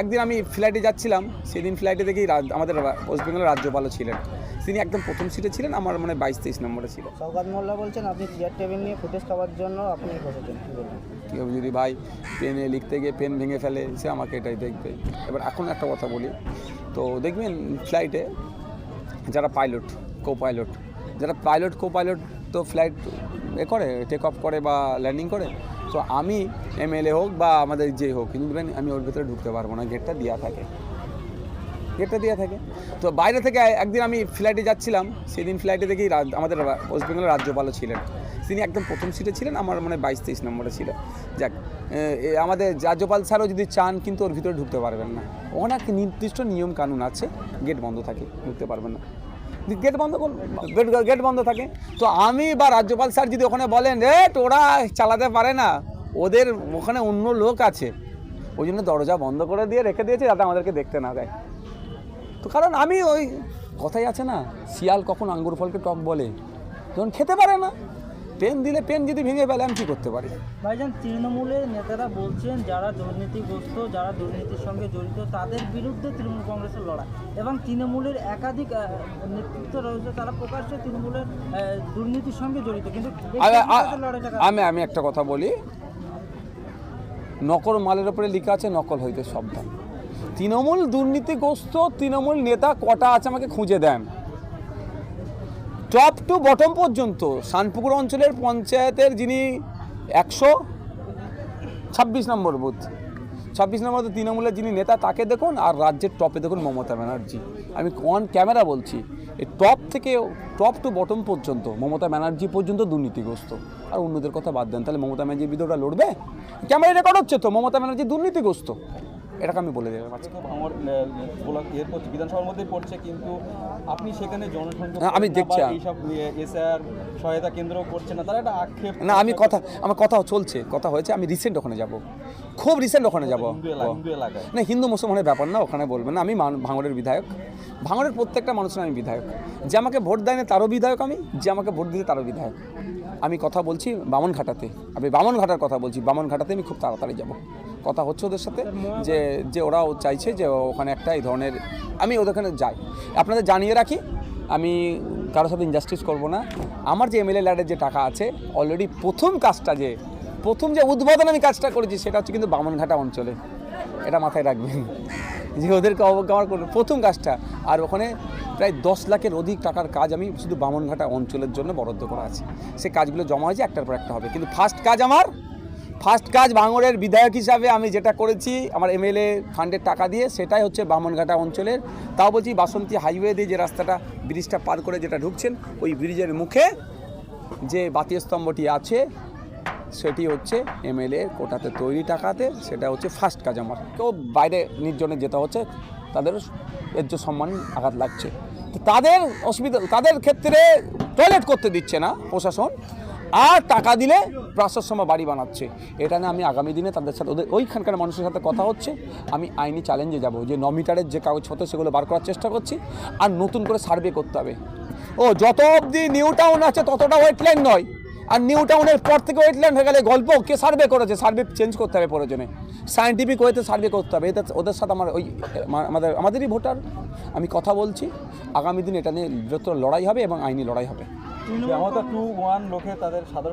একদিন আমি ফ্লাইটে যাচ্ছিলাম সেদিন ফ্লাইটে দেখি আমাদের ওয়েস্ট বেঙ্গলের রাজ্যপালও ছিলেন। তিনি একদম প্রথম সিটে ছিলেন আমার মানে বাইশ তেইশ নম্বরে ছিল। সৌগাত মোল্লা বলছেন আপনি চেয়ার টেবিল নিয়ে ফুটেজ খাওয়ার জন্য আপনি বসেছেন কি কেউ যদি ভাই পেনে লিখতে গিয়ে পেন ভেঙে ফেলে সে আমাকে এটাই দেখবে। এবার এখন একটা কথা বলি। তো দেখবেন ফ্লাইটে যারা পাইলট কো পাইলট যারা পাইলট কো পাইলট তো ফ্লাইট এ করে টেক অফ করে বা ল্যান্ডিং করে তো আমি এমএলএ হোক বা আমাদের যে হোক কিন্তু দেখবেন আমি ওর ভেতরে ঢুকতে পারব না গেটটা দেওয়া থাকে। গেটটা দেওয়া থাকে। তো বাইরে থেকে একদিন আমি ফ্লাইটে যাচ্ছিলাম, সেদিন ফ্লাইটে দেখি আমাদের ওয়েস্ট বেঙ্গলের রাজ্যপালও ছিলেন। তিনি একদম প্রথম সিটে ছিলেন, আমার মানে বাইশ তেইশ নম্বরে ছিল। যাক আমাদের রাজ্যপাল স্যারও যদি চান, কিন্তু ওর ভিতরে ঢুকতে পারবেন না। অনেক নির্দিষ্ট নিয়ম কানুন আছে গেট বন্ধ থাকে, ঢুকতে পারবেন না। গেট বন্ধ করুন। গেট গেট বন্ধ থাকে। তো আমি বা রাজ্যপাল স্যার যদি ওখানে বলেন রে তোরা চালাতে পারে না। ওদের ওখানে অন্য লোক আছে। ওই জন্য দরজা বন্ধ করে দিয়ে রেখে দিয়েছে যাতে আমাদেরকে দেখতে না দেয়। তো কারণ আমি ওই কথাই আছে না, শিয়াল কখন আঙ্গুর ফলকে টক বলে? যখন খেতে পারে না। পেন দিলে পেন যদি ভেঙে ফেলে আমি কী করতে পারি? ভাইজান তৃণমূলের নেতারা বলছেন যারা দুর্নীতিগ্রস্ত যারা দুর্নীতির সঙ্গে জড়িত তাদের বিরুদ্ধে তৃণমূল কংগ্রেসের লড়াই। এবং তৃণমূলের একাধিক নেতৃত্ব রয়েছে তারা প্রকাশ্যে তৃণমূলের দুর্নীতির সঙ্গে জড়িত। কিন্তু আমি-? আমি একটা কথা বলি। নকল মালের উপরে লেখা আছে নকল হইতে সাবধান। তৃণমূল দুর্নীতিগ্রস্ত তৃণমূল নেতা কটা আছে আমাকে খুঁজে দেন। টপ টু বটম পর্যন্ত শানপুকুর অঞ্চলের পঞ্চায়েতের যিনি একশো ছাব্বিশ নম্বর বুথ, ছাব্বিশ নম্বর তৃণমূলের যিনি নেতা, তাকে দেখুন আর রাজ্যের টপে দেখুন মমতা ব্যানার্জি। আমি অন ক্যামেরা বলছি, এই টপ থেকে টপ টু বটম পর্যন্ত মমতা ব্যানার্জি পর্যন্ত দুর্নীতিগ্রস্ত। আর অন্যদের কথা বাদ দেন, তাহলে মমতা ব্যানার্জির ওরা লড়বে? ক্যামেরা রেকর্ড হচ্ছে তো, মমতা ব্যানার্জি দুর্নীতিগ্রস্ত। এটাকে আমি বলে দেবো। আজকে আমার বিধানসভার মধ্যেই পড়ছে কিন্তু আপনি সেখানে জনসংখ্যা হ্যাঁ, আমি দেখছি। এইসব এসআর সহায়তা কেন্দ্র করছে না তারা একটা আক্ষেপ না আমি কথা আমার কথা চলছে কথা হয়েছে আমি রিসেন্ট ওখানে যাব। খুব রিসেন্ট ওখানে যাব। না হিন্দু মুসলমানের ব্যাপার না ওখানে বলবেন না আমি ভাঙড়ের বিধায়ক। ভাঙড়ের প্রত্যেকটা মানুষের আমি বিধায়ক। যে আমাকে ভোট দেয় না তারও বিধায়ক আমি যে আমাকে ভোট দিতে তারও বিধায়ক। আমি কথা বলছি বামনঘাটাতে আমি বামনঘাটার কথা বলছি বামনঘাটাতে আমি খুব তাড়াতাড়ি যাব। কথা হচ্ছে ওদের সাথে যে যে ওরাও চাইছে যে ওখানে একটা এই ধরনের আমি ওদেরখানে যাই। আপনাদের জানিয়ে রাখি আমি কারোর সাথে ইনজাস্টিস করব না। আমার যে এমএলএ ল্যাডের যে টাকা আছে অলরেডি প্রথম কাজটা যে প্রথম যে উদ্বোধন আমি কাজটা করেছি সেটা হচ্ছে কিন্তু বামনঘাটা অঞ্চলে। এটা মাথায় রাখবেন। যে ওদেরকে অবজ্ঞা করব প্রথম কাজটা। আর ওখানে প্রায় দশ লাখের অধিক টাকার কাজ আমি শুধু বামনঘাটা অঞ্চলের জন্য বরাদ্দ করা আছে। সে কাজগুলো জমা হয়েছে, একটার পর একটা হবে। কিন্তু ফার্স্ট কাজ আমার ফার্স্ট কাজ ভাঙড়ের বিধায়ক হিসাবে আমি যেটা করেছি, আমার এমএলএ ফান্ডের টাকা দিয়ে, সেটাই হচ্ছে বামনঘাটা অঞ্চলের। তাও বলছি বাসন্তী হাইওয়ে দিয়ে যে রাস্তাটা ব্রিজটা পার করে যেটা ঢুকছেন, ওই ব্রিজের মুখে যে বাতি স্তম্ভটি আছে, সেটি হচ্ছে এমএলএ কোটাতে তৈরি টাকাতে, সেটা হচ্ছে ফার্স্ট কাজ আমার। কেউ বাইরে নির্জনে যেতে হচ্ছে তাদের এজ্জ সম্মান আঘাত লাগছে। তো তাদের অসুবিধা তাদের ক্ষেত্রে টয়লেট করতে দিচ্ছে না প্রশাসন, আর টাকা দিলে প্রাশ্রম বাড়ি বানাচ্ছে। এটা নিয়ে আমি আগামী দিনে তাদের সাথে ওদের ওইখানকার মানুষের সাথে কথা হচ্ছে। আমি আইনি চ্যালেঞ্জে যাব। যে ন মিটারের যে কাগজপত্র সেগুলো বার করার চেষ্টা করছি, আর নতুন করে সার্ভে করতে হবে। ও, যত অবধি নিউ টাউন আছে, ততটা ওয়েটল্যান্ড নয়। আর নিউ টাউনের পর থেকে ওয়েটল্যান্ড হয়ে গেলে গল্প কে সার্ভে করেছে? সার্ভে চেঞ্জ করতে হবে প্রয়োজনে। সায়েন্টিফিক ওয়েতে সার্ভে করতে হবে। এতে ওদের সাথে আমার ওই আমা- আমাদের আমাদেরই ভোটার আমি কথা বলছি। আগামী দিন এটা নিয়ে যত লড়াই হবে এবং আইনি লড়াই হবে। ক্ষমতা টু ওয়ান লোকে তাদের সাধারণ